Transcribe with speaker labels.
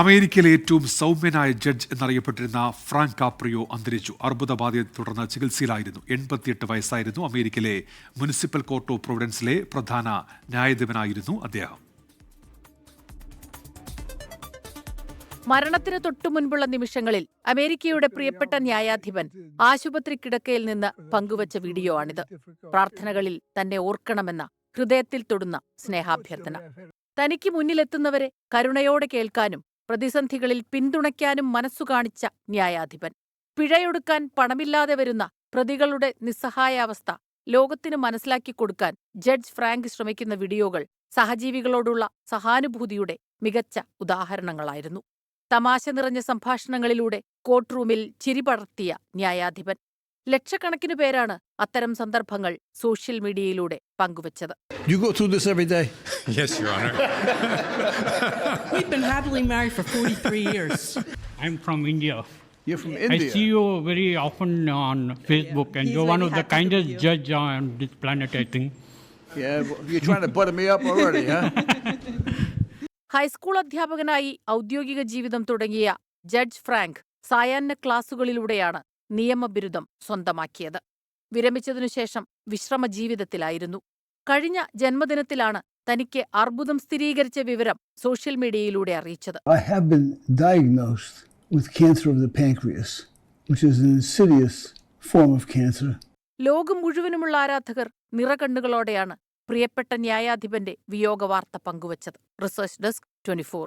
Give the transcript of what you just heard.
Speaker 1: അമേരിക്കയിലെ ഏറ്റവും സൗമ്യനായ ജഡ്ജ് എന്നറിയപ്പെട്ടിരുന്ന ഫ്രാങ്ക് കാപ്രിയോ അന്തരിച്ചു. അർബുദബാധയെ തുടർന്ന് ചികിത്സയിലായിരുന്നു. എൺപത്തിയെട്ട് വയസ്സായിരുന്നു അമേരിക്കയിലെ മുനിസിപ്പൽ കോർട്ട് ഓഫ് പ്രൊവിഡൻസിലെ പ്രധാന ന്യായാധിപനായിരുന്നു അദ്ദേഹം.
Speaker 2: മരണത്തിന് തൊട്ടു മുൻപുള്ള നിമിഷങ്ങളിൽ അമേരിക്കയുടെ പ്രിയപ്പെട്ട ന്യായാധിപൻ ആശുപത്രി കിടക്കയിൽ നിന്ന് പങ്കുവച്ച വീഡിയോ ആണിത്. പ്രാർത്ഥനകളിൽ തന്നെ ഓർക്കണമെന്ന ഹൃദയത്തിൽ തൊടുന്ന സ്നേഹാഭ്യർത്ഥന. തനിക്ക് മുന്നിലെത്തുന്നവരെ കരുണയോടെ കേൾക്കാനും പ്രതിസന്ധികളിൽ പിന്തുണയ്ക്കാനും മനസ്സുകാണിച്ച ന്യായാധിപൻ. പിഴയൊടുക്കാൻ പണമില്ലാതെ വരുന്ന പ്രതികളുടെ നിസ്സഹായാവസ്ഥ ലോകത്തിന് മനസ്സിലാക്കി കൊടുക്കാൻ ജഡ്ജ് ഫ്രാങ്ക് ശ്രമിക്കുന്ന വീഡിയോകൾ സഹജീവികളോടുള്ള സഹാനുഭൂതിയുടെ മികച്ച ഉദാഹരണങ്ങളായിരുന്നു. തമാശ നിറഞ്ഞ സംഭാഷണങ്ങളിലൂടെ കോർട്ട് റൂമിൽ ചിരിപടർത്തിയ ന്യായാധിപൻ. ലക്ഷക്കണക്കിനു പേരാണ് അത്തരം സന്ദർഭങ്ങൾ സോഷ്യൽ മീഡിയയിലൂടെ പങ്കുവച്ചത്
Speaker 3: You go through this every day.
Speaker 4: Yes, Your Honor.
Speaker 5: We've been happily married for 43 years.
Speaker 6: I'm from India.
Speaker 3: You're from
Speaker 6: I
Speaker 3: India.
Speaker 6: see you very often on Facebook, and
Speaker 5: He's
Speaker 6: you're one
Speaker 5: very
Speaker 6: of the
Speaker 5: happy
Speaker 6: kindest judge on this planet, I think.
Speaker 3: Yeah, well, you're trying to butter me up already, huh?
Speaker 2: High school അധ്യാപകനായി ഔദ്യോഗിക ജീവിതം തുടങ്ങിയ judge Frank സായാഹ്ന ക്ലാസുകളിലൂടെയാണ് നിയമബിരുദം സ്വന്തമാക്കിയത്. വിരമിച്ചതിനുശേഷം വിശ്രമ ജീവിതത്തിലായിരുന്നു കഴിഞ്ഞ ജന്മദിനത്തിലാണ് തനിക്ക് അർബുദം സ്ഥിരീകരിച്ച വിവരം സോഷ്യൽ മീഡിയയിലൂടെ അറിയിച്ചത്.
Speaker 7: I have been diagnosed with cancer of the pancreas, which is an insidious form of cancer.
Speaker 2: ലോകം മുഴുവനുമുള്ള ആരാധകർ നിറകണ്ണുകളോടെയാണ് പ്രിയപ്പെട്ട ന്യായാധിപന്റെ വിയോഗവാർത്ത പങ്കുവച്ചത്. Research desk twenty four